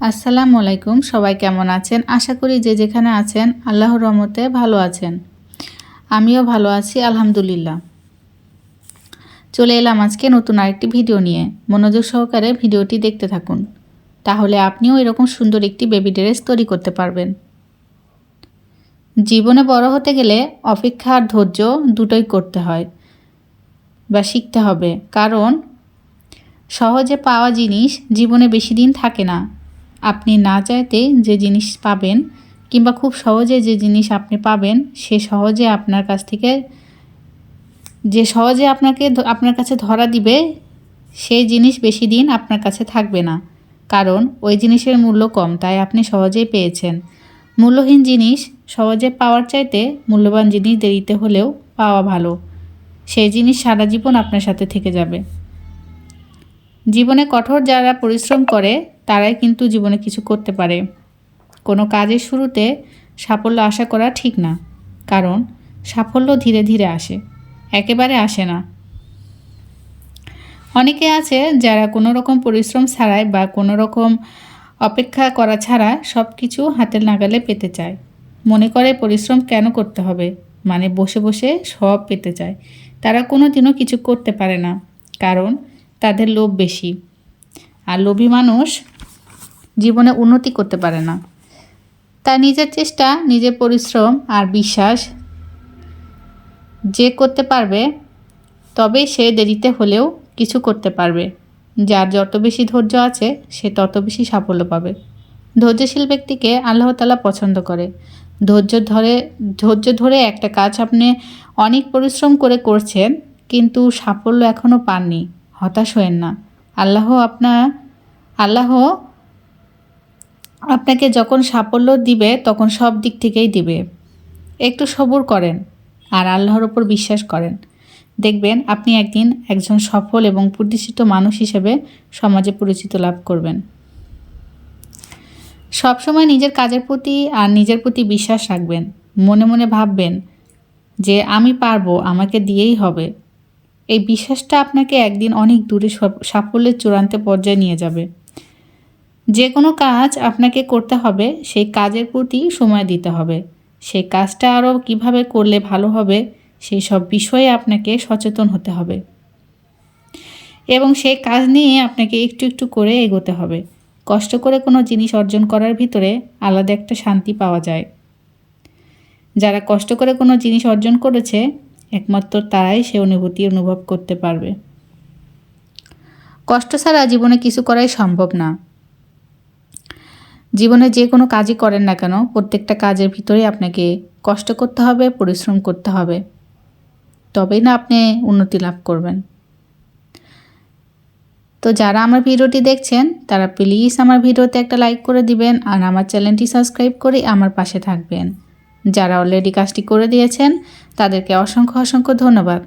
আসসালামু আলাইকুম, সবাই কেমন আছেন? আশা করি যে যেখানে আছেন, আল্লাহর রহমতে ভালো আছেন। আমিও ভালো আছি, আলহামদুলিল্লাহ। চলে এলাম আজকে নতুন আরেকটি ভিডিও নিয়ে। মনোযোগ সহকারে ভিডিওটি দেখতে থাকুন। তাহলে আপনিও এরকম সুন্দর একটি বেবি ড্রেস তৈরি করতে পারবেন। জীবনে বড় হতে গেলে অপেক্ষা আর ধৈর্য দুটোই করতে হয় বা শিখতে হবে। কারণ সহজে পাওয়া জিনিস জীবনে বেশি দিন থাকে না। আপনি না চাইতে যে জিনিস পাবেন কিংবা খুব সহজে যে জিনিস আপনি পাবেন, সে সহজে আপনার কাছ থেকে, যে সহজে আপনাকে আপনার কাছে ধরা দিবে সেই জিনিস বেশি দিন আপনার কাছে থাকবে না। কারণ ওই জিনিসের মূল্য কম, তাই আপনি সহজেই পেয়েছেন। মূল্যহীন জিনিস সহজে পাওয়ার চাইতে মূল্যবান জিনিস দেরিতে হলেও পাওয়া ভালো। সেই জিনিস সারা জীবন আপনার সাথে থেকে যাবে। জীবনে কঠোর যারা পরিশ্রম করে, তারাই কিন্তু জীবনে কিছু করতে পারে। কোনো কাজের শুরুতে সাফল্য আশা করা ঠিক না, কারণ সাফল্য ধীরে ধীরে আসে, একেবারে আসে না। অনেকে আছে যারা কোনো রকম পরিশ্রম ছাড়াই বা কোনো রকম অপেক্ষা করা ছাড়া সব কিছু হাতের নাগালে পেতে চায়। মনে করে পরিশ্রম কেন করতে হবে? মানে বসে বসে সব পেতে চায়। তারা কোনো দিনও কিছু করতে পারে না, কারণ তাদের লোভ বেশি। আর লোভী মানুষ জীবনে উন্নতি করতে পারে না। তার নিজের চেষ্টা, নিজের পরিশ্রম আর বিশ্বাস যে করতে পারবে, তবেই সে দেরিতে হলেও কিছু করতে পারবে। যার যত বেশি ধৈর্য আছে, সে তত বেশি সাফল্য পাবে। ধৈর্যশীল ব্যক্তিকে আল্লাহ তালা পছন্দ করে। ধৈর্য ধরে ধৈর্য ধরে একটা কাজ আপনি অনেক পরিশ্রম করে করছেন, কিন্তু সাফল্য এখনও পাননি। হতাশ হয়েন না। আল্লাহ আপনার আল্লাহ আপনাকে যখন সাফল্য দিবে, তখন সব দিক থেকেই দিবে। একটু সবুর করেন আর আল্লাহর ওপর বিশ্বাস করেন। দেখবেন আপনি একদিন একজন সফল এবং প্রতিষ্ঠিত মানুষ হিসেবে সমাজে পরিচিত লাভ করবেন। সবসময় নিজের কাজের প্রতি আর নিজের প্রতি বিশ্বাস রাখবেন। মনে মনে ভাববেন যে, আমি পারব, আমাকে দিয়েই হবে। এই বিশ্বাসটা আপনাকে একদিন অনেক দূরে সাফল্যের চূড়ান্ত পর্যায়ে নিয়ে যাবে। যে কোনো কাজ আপনাকে করতে হবে, সেই কাজের প্রতি সময় দিতে হবে। সেই কাজটা আরও কীভাবে করলে ভালো হবে, সেই সব বিষয়ে আপনাকে সচেতন হতে হবে। এবং সেই কাজ নিয়ে আপনাকে একটু একটু করে এগোতে হবে। কষ্ট করে কোনো জিনিস অর্জন করার ভিতরে আলাদা একটা শান্তি পাওয়া যায়। যারা কষ্ট করে কোনো জিনিস অর্জন করেছে একমাত্র তারাই সে অনুভূতি অনুভব করতে পারবে। কষ্ট ছাড়া জীবনে কিছু করাই সম্ভব না। জীবনে যে কোনো কাজই করেন না কেন, প্রত্যেকটা কাজের ভিতরে আপনাকে কষ্ট করতে হবে, পরিশ্রম করতে হবে। তবেই না আপনি উন্নতি লাভ করবেন। তো যারা আমার ভিডিওটি দেখছেন, তারা প্লিজ আমার ভিডিওতে একটা লাইক করে দিবেন আর আমার চ্যানেলটি সাবস্ক্রাইব করে আমার পাশে থাকবেন। যারা অলরেডি কাজটি করে দিয়েছেন, তাদেরকে অসংখ্য অসংখ্য ধন্যবাদ।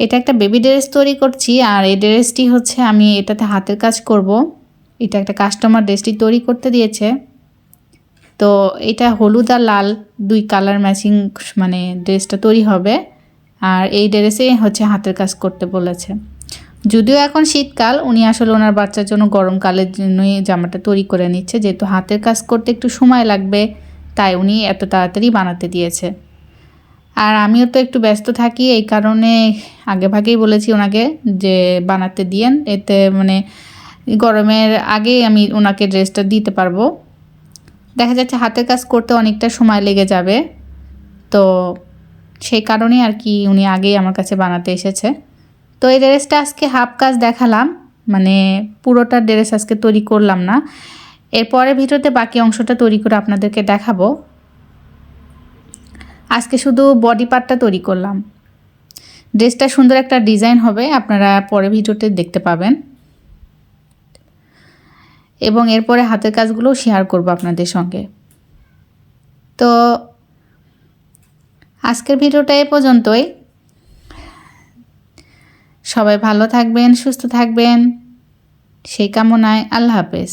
এটা একটা বেবি ড্রেস তৈরি করছি, আর এই ড্রেসটি হচ্ছে আমি এটাতে হাতের কাজ করব। এটা একটা কাস্টমার ড্রেসটি তৈরি করতে দিয়েছে। তো এটা হলুদ আর লাল দুই কালার ম্যাচিং মানে ড্রেসটা তৈরি হবে, আর এই ড্রেসে হচ্ছে হাতের কাজ করতে বলেছে। যদিও এখন শীতকাল, উনি আসলে ওনার বাচ্চার জন্য গরমকালের জন্যই জামাটা তৈরি করে নিচ্ছে। যেহেতু হাতের কাজ করতে একটু সময় লাগবে, তাই উনি এত তাড়াতাড়ি বানাতে দিয়েছে। আর আমিও তো একটু ব্যস্ত থাকি, এই কারণে আগে ভাগেই বলেছি ওনাকে যে বানাতে দিয়েন। এতে মানে গরমের আগেই আমি ওনাকে ড্রেসটা দিতে পারব। দেখা যাচ্ছে হাতের কাজ করতে অনেকটা সময় লেগে যাবে। তো সেই কারণেই আর কি উনি আগেই আমার কাছে বানাতে এসেছে। তো এই ড্রেসটা আজকে হাফ কাজ দেখালাম মানে পুরোটা ড্রেস আজকে তৈরি করলাম না। এরপরে ভিডিওতে বাকি অংশটা তৈরি করে আপনাদেরকে দেখাবো। আজকে শুধু বডি পার্টটা তৈরি করলাম। ড্রেসটা সুন্দর একটা ডিজাইন হবে, আপনারা পরে ভিডিওতে দেখতে পাবেন। এবং এরপরে হাতের কাজগুলো শেয়ার করব আপনাদের সঙ্গে। তো আজকের ভিডিওটা এ পর্যন্তই। সবাই ভালো থাকবেন সুস্থ থাকবেন। সেই কামনায় আল্লাহ হাফেজ।